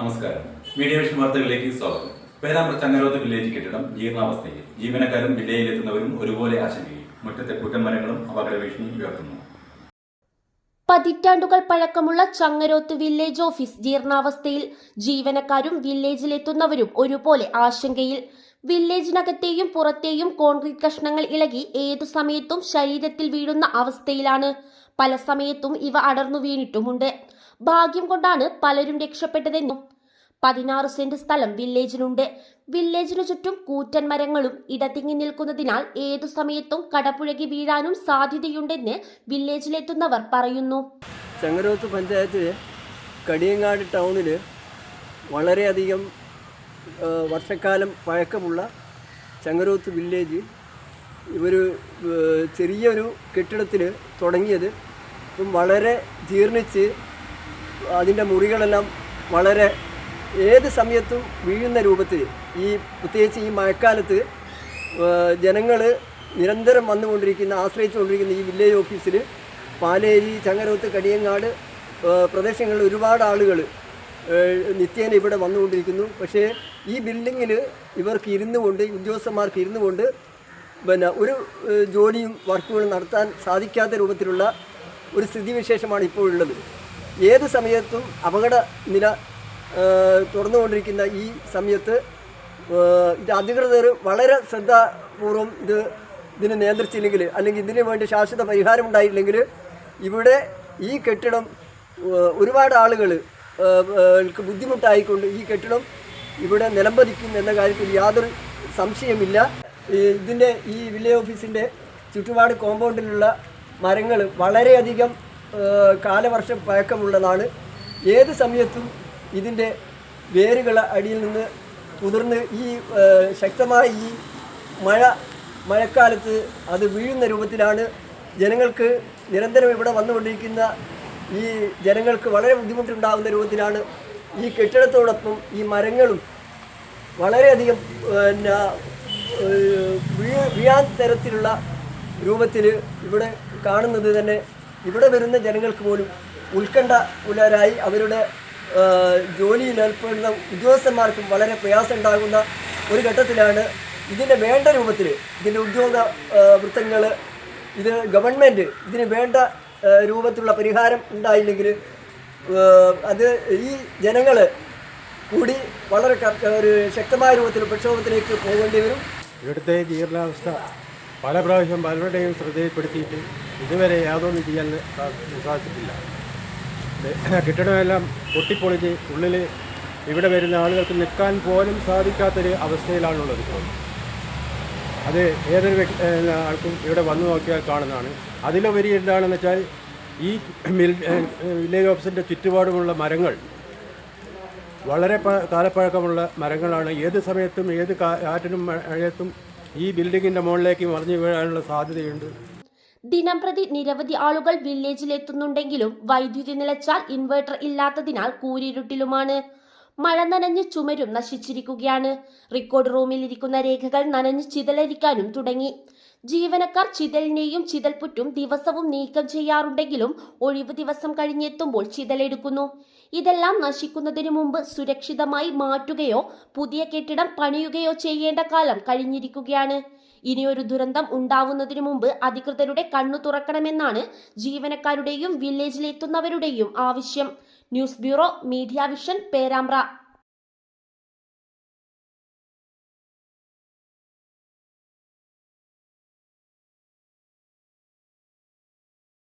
നമസ്കാരം. Media vision വാർത്തകളിലേക്ക് സ്വാഗതം. പേരാമ്പ്ര ചങ്ങരോത്ത് വില്ലേജ് കെട്ടിടം ജീർണാവസ്ഥയിൽ. ജീവനക്കാരും വില്ലയിലെത്തുന്നവരും ഒരുപോലെ ആശങ്കയിൽ. മുറ്റത്തെ കുറ്റം മരങ്ങളും അപകട ഭീഷണി ഉയർത്തുന്നു. പതിറ്റാണ്ടുകൾ പഴക്കമുള്ള ചങ്ങരോത്ത് വില്ലേജ് ഓഫീസ് ജീർണാവസ്ഥയിൽ. ജീവനക്കാരും വില്ലേജിലെത്തുന്നവരും ഒരുപോലെ ആശങ്കയിൽ. വില്ലേജിനകത്തെയും പുറത്തെയും കോൺക്രീറ്റ് കഷ്ണങ്ങൾ ഇളകി ഏതു സമയത്തും ശരീരത്തിൽ വീഴുന്ന അവസ്ഥയിലാണ്. പല സമയത്തും ഇവ അടർന്നു വീണിട്ടുമുണ്ട്. ഭാഗ്യം കൊണ്ടാണ് പലരും രക്ഷപ്പെട്ടതെന്നും പതിനാറ് സെന്റ് സ്ഥലം വില്ലേജിനുണ്ട് വില്ലേജിനു ചുറ്റും കൂറ്റൻ മരങ്ങളും ഇടതിങ്ങി നിൽക്കുന്നതിനാൽ ഏതു സമയത്തും കടപുഴകി വീഴാനും സാധ്യതയുണ്ടെന്ന് വില്ലേജിലെത്തുന്നവർ പറയുന്നു. ചങ്ങരോത്ത് പഞ്ചായത്ത് കടിയങ്ങാട് ടൗണിൽ വളരെയധികം വർഷക്കാലം പഴക്കമുള്ള ചങ്ങരോത്ത് വില്ലേജ് ഒരു ചെറിയൊരു കെട്ടിടത്തിൽ തുടങ്ങിയത്. ഇപ്പം വളരെ ജീർണിച്ച് അതിന്റെ മുറികളെല്ലാം വളരെ ഏത് സമയത്തും വീഴുന്ന രൂപത്തിൽ ഈ പ്രത്യേകിച്ച് ഈ മഴക്കാലത്ത് ജനങ്ങൾ നിരന്തരം വന്നുകൊണ്ടിരിക്കുന്ന ആശ്രയിച്ചുകൊണ്ടിരിക്കുന്ന ഈ വില്ലേജ് ഓഫീസിൽ പാലേരി ചങ്ങരോത്ത് കടിയങ്ങാട് പ്രദേശങ്ങളിൽ ഒരുപാട് ആളുകൾ നിത്യേന ഇവിടെ വന്നുകൊണ്ടിരിക്കുന്നു. പക്ഷേ ഈ ബിൽഡിങ്ങിൽ ഇവർക്ക് ഇരുന്നു കൊണ്ട് ഉദ്യോഗസ്ഥന്മാർക്ക് ഇരുന്നു കൊണ്ട് പിന്നെ ഒരു ജോലിയും വർക്കുകളും നടത്താൻ സാധിക്കാത്ത രൂപത്തിലുള്ള ഒരു സ്ഥിതിവിശേഷമാണ് ഇപ്പോൾ ഉള്ളത് ഏത് സമയത്തും അപകട നില തുറന്നുകൊണ്ടിരിക്കുന്ന ഈ സമയത്ത് ഇത് അധികൃതർ വളരെ ശ്രദ്ധാപൂർവം ഇത് ഇതിനെ നിയന്ത്രിച്ചില്ലെങ്കിൽ അല്ലെങ്കിൽ ഇതിനു വേണ്ടി ശാശ്വത പരിഹാരം ഉണ്ടായില്ലെങ്കിൽ ഇവിടെ ഈ കെട്ടിടം ഒരുപാട് ആളുകൾ ബുദ്ധിമുട്ടായിക്കൊണ്ട് ഈ കെട്ടിടം ഇവിടെ നിലംപതിക്കും എന്ന കാര്യത്തിൽ യാതൊരു സംശയമില്ല. ഇതിന്റെ ഈ വില്ലേജ് ഓഫീസിന്റെ ചുറ്റുപാട് കോമ്പൗണ്ടിലുള്ള മരങ്ങൾ വളരെയധികം കാലവർഷം പഴക്കമുള്ളതാണ്. ഏത് സമയത്തും ഇതിന്റെ വേരുകൾ അടിയിൽ നിന്ന് കുതിർന്ന് ഈ ശക്തമായ ഈ മഴ മഴക്കാലത്ത് അത് വീഴുന്ന രൂപത്തിലാണ് ജനങ്ങൾക്ക് നിരന്തരം ഇവിടെ വന്നുകൊണ്ടിരിക്കുന്ന ഈ ജനങ്ങൾക്ക് വളരെ ബുദ്ധിമുട്ടുണ്ടാകുന്ന രൂപത്തിലാണ് ഈ കെട്ടിടത്തോടൊപ്പം ഈ മരങ്ങളും വളരെയധികം പിന്നെ വീഴാൻ തരത്തിലുള്ള രൂപത്തിൽ ഇവിടെ കാണുന്നത് തന്നെ ഇവിടെ വരുന്ന ജനങ്ങൾക്ക് പോലും ഉത്കണ്ഠ ഉലരായി അവരുടെ ജോലിയിൽ ഏർപ്പെടുന്ന ഉദ്യോഗസ്ഥന്മാർക്കും വളരെ പ്രയാസം ഉണ്ടാകുന്ന ഒരു ഘട്ടത്തിലാണ് ഇതിന്റെ വേണ്ട രൂപത്തിൽ ഇതിന്റെ ഉദ്യോഗ വൃത്തങ്ങൾ ഇത് ഗവൺമെന്റ് ഇതിന് വേണ്ട രൂപത്തിലുള്ള പരിഹാരം ഉണ്ടായില്ലെങ്കിൽ അത് ഈ ജനങ്ങൾ കൂടി വളരെ ഒരു ശക്തമായ രൂപത്തിൽ പ്രക്ഷോഭത്തിലേക്ക് പോകേണ്ടി വരും. ഇവിടുത്തെ ജീർണാവസ്ഥ പല പ്രാവശ്യം പലരുടെയും ശ്രദ്ധയിൽപ്പെടുത്തിയിട്ട് ഇതുവരെ യാതൊന്നും ചെയ്യാൻ സാധിച്ചിട്ടില്ല. കെട്ടിടമെല്ലാം പൊട്ടിപ്പൊളിഞ്ഞ് ഉള്ളിൽ ഇവിടെ വരുന്ന ആളുകൾക്ക് നിൽക്കാൻ പോലും സാധിക്കാത്തൊരു അവസ്ഥയിലാണുള്ളത്. അത് ഏതൊരു വ്യക്തി ആൾക്കും ഇവിടെ വന്നു നോക്കിയാൽ കാണുന്നതാണ്. അതിലുപരി എന്താണെന്ന് വെച്ചാൽ ഈ മിൽ വില്ലേജ് ഓഫീസിന്റെ ചുറ്റുപാടുമുള്ള മരങ്ങൾ വളരെ കാലപ്പഴക്കമുള്ള മരങ്ങളാണ്. ഏത് സമയത്തും ഏത് കാറ്റിനും മഴയത്തും ഈ ബിൽഡിങ്ങിന്റെ മുകളിലേക്ക് മറിഞ്ഞു വീഴാനുള്ള സാധ്യതയുണ്ട്. ദിനംപ്രതി നിരവധി ആളുകൾ വില്ലേജിൽ എത്തുന്നുണ്ടെങ്കിലും വൈദ്യുതി നിലച്ചാൽ ഇൻവെർട്ടർ ഇല്ലാത്തതിനാൽ കൂരിരുട്ടിലുമാണ്. മഴ നനഞ്ഞ് ചുമരും നശിച്ചിരിക്കുകയാണ്. റെക്കോർഡ് റൂമിൽ ഇരിക്കുന്ന രേഖകൾ നനഞ്ഞ് ചിതലരിക്കാനും തുടങ്ങി. ജീവനക്കാർ ചിതലിനെയും ചിതൽപുറ്റും ദിവസവും നീക്കം ചെയ്യാറുണ്ടെങ്കിലും ഒഴിവ് ദിവസം കഴിഞ്ഞെത്തുമ്പോൾ ചിതലെടുക്കുന്നു. ഇതെല്ലാം നശിക്കുന്നതിന് മുമ്പ് സുരക്ഷിതമായി മാറ്റുകയോ പുതിയ കെട്ടിടം പണിയുകയോ ചെയ്യേണ്ട കാലം കഴിഞ്ഞിരിക്കുകയാണ്. ഇനിയൊരു ദുരന്തം ഉണ്ടാവുന്നതിനു മുമ്പ് അധികൃതരുടെ കണ്ണു തുറക്കണമെന്നാണ് ജീവനക്കാരുടെയും വില്ലേജിലെത്തുന്നവരുടെയും ആവശ്യം. News bureau media vision Perambra.